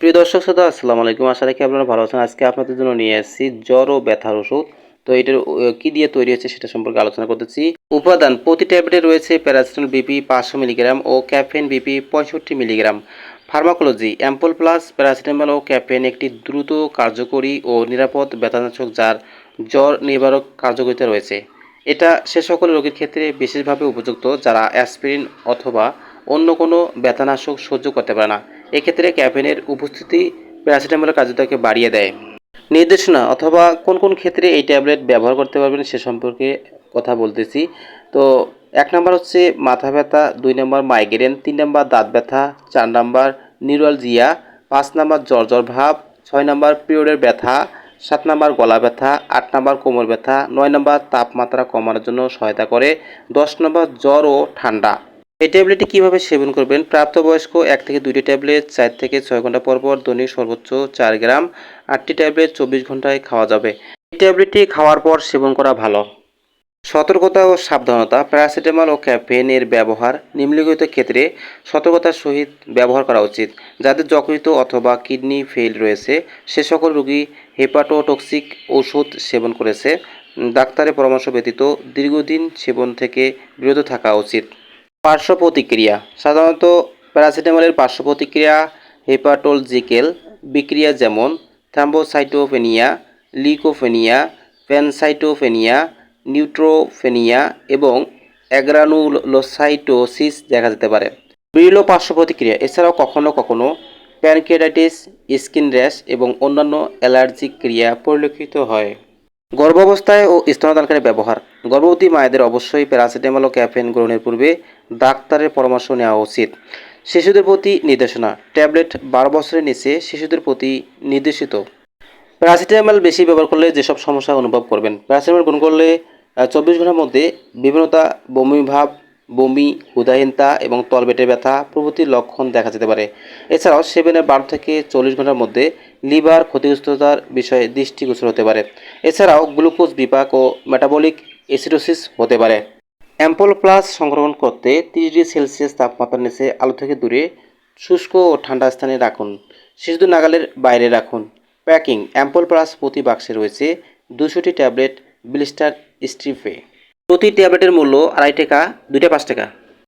প্রিয় দর্শক শ্রোতা, আসসালামু আলাইকুম। আশা রাখি আপনারা ভালো আছেন। আজকে আপনাদের জন্য নিয়ে এসেছি জ্বর ও ব্যথার ওষুধ। তো এটার কি দিয়ে তৈরি হচ্ছে সেটা সম্পর্কে আলোচনা করতেছি। উপাদান, প্রতি ট্যাবলেটে রয়েছে প্যারাসিটামল, বিপি পাঁচশো মিলিগ্রাম ও ক্যাফেন বিপি পঁয়ষট্টি milligram. Pharmacology, ample plus paracetamol ও ক্যাফেন একটি দ্রুত, কার্যকরী ও নিরাপদ ব্যথানাশক যার জ্বর নিবারক কার্যকারিতা রয়েছে। এটা সে সকল রোগীর ক্ষেত্রে বিশেষভাবে উপযুক্ত, যারা অ্যাসপিরিন অথবা অন্য কোনো ব্যথানাশক সহ্য করতে পারে না। এক্ষেত্রে ক্যাফেনের উপস্থিতি প্যারাসিটামলের কার্যতাকে বাড়িয়ে দেয়। নির্দেশনা অথবা কোন কোন ক্ষেত্রে এই ট্যাবলেট ব্যবহার করতে পারবেন সে সম্পর্কে কথা বলতেছি। তো এক নম্বর হচ্ছে মাথা ব্যথা, দুই নম্বর মাইগ্রেন, তিন নম্বর দাঁত ব্যথা, চার নম্বর নিউরালজিয়া, পাঁচ নম্বর জ্বর জ্বর ভাব, ছয় নম্বর পিরিয়ডের ব্যথা, সাত নম্বর গলা ব্যথা, আট নম্বর কোমর ব্যথা, নয় নম্বর তাপমাত্রা কমানোর জন্য সহায়তা করে, দশ নম্বর জ্বর ও ঠান্ডা। এই ট্যাবলেটটি কীভাবে সেবন করবেন? প্রাপ্তবয়স্ক এক থেকে দুইটি ট্যাবলেট, চার থেকে ছয় ঘণ্টা পর পর দৈনিক সর্বোচ্চ চার গ্রাম, আটটি ট্যাবলেট চব্বিশ ঘন্টায় খাওয়া যাবে। এই ট্যাবলেটটি খাওয়ার পর সেবন করা ভালো। সতর্কতা ও সাবধানতা, প্যারাসিটামল ও ক্যাফেনের ব্যবহার নিম্নলিখিত ক্ষেত্রে সতর্কতার সহিত ব্যবহার করা উচিত। যাদের যকৃত অথবা কিডনি ফেল রয়েছে, সে সকল রোগী হেপাটোটক্সিক ওষুধ সেবন করেছে। ডাক্তারের পরামর্শ ব্যতীত দীর্ঘদিন সেবন থেকে বিরত থাকা উচিত। পার্শ্ব প্রতিক্রিয়া। সাধারণত প্যারাসিটামলের পার্শ্ব প্রতিক্রিয়া, হেপাটোলজিক্যাল বিক্রিয়া যেমন থ্যাম্বোসাইটোপেনিয়া লিকোফেনিয়া প্যানসাইটোপেনিয়া নিউট্রোফেনিয়া এবং অ্যাগ্রানুলোসাইটোসিস দেখা যেতে পারে। বিরল পার্শ্ব প্রতিক্রিয়া, এছাড়াও কখনও কখনও প্যানক্রিয়াটাইটিস, স্কিন র্যাশ এবং অন্যান্য অ্যালার্জিক ক্রিয়া পরিলক্ষিত হয়। গর্ভাবস্থায় ও স্তনদানকারী ব্যবহার। গর্ভবতী মায়েদের অবশ্যই প্যারাসিটামল ও ক্যাফেন গ্রহণের পূর্বে ডাক্তারের পরামর্শ নেওয়া উচিত। শিশুদের প্রতি নির্দেশনা। ট্যাবলেট বারো বছরের নিচে শিশুদের প্রতি নির্দেশিত। প্যারাসিটামল বেশি ব্যবহার করলে যেসব সমস্যা অনুভব করবেন, প্যারাসিটামল গ্রহণ করলে চব্বিশ ঘণ্টার মধ্যে বিভিন্নতা, বমি ভাব, বমি হুদাহীনতা এবং তলপেটে ব্যথা প্রভৃতির লক্ষণ দেখা যেতে পারে। এছাড়াও সেভেনের বারো থেকে চল্লিশ ঘণ্টার মধ্যে লিভার ক্ষতিগ্রস্ততার বিষয়ে দৃষ্টিগোচর হতে পারে। এছাড়াও গ্লুকোজ বিপাক ও মেটাবলিক অ্যাসিডোসিস হতে পারে। অ্যাম্পল প্লাস সংগ্রহণ করতে তিরিশ ডিগ্রি সেলসিয়াস তাপমাত্রার নিচে আলো থেকে দূরে, শুষ্ক ও ঠান্ডা স্থানে রাখুন। শিশুদের নাগালের বাইরে রাখুন। প্যাকিং অ্যাম্পল প্লাস প্রতি বাক্সে রয়েছে দুশোটি ট্যাবলেট, ব্লিস্টার, স্ট্রিপে। প্রতি ট্যাবলেটের মূল্য আড়াই টাকা, দুইটা পাঁচ টাকা।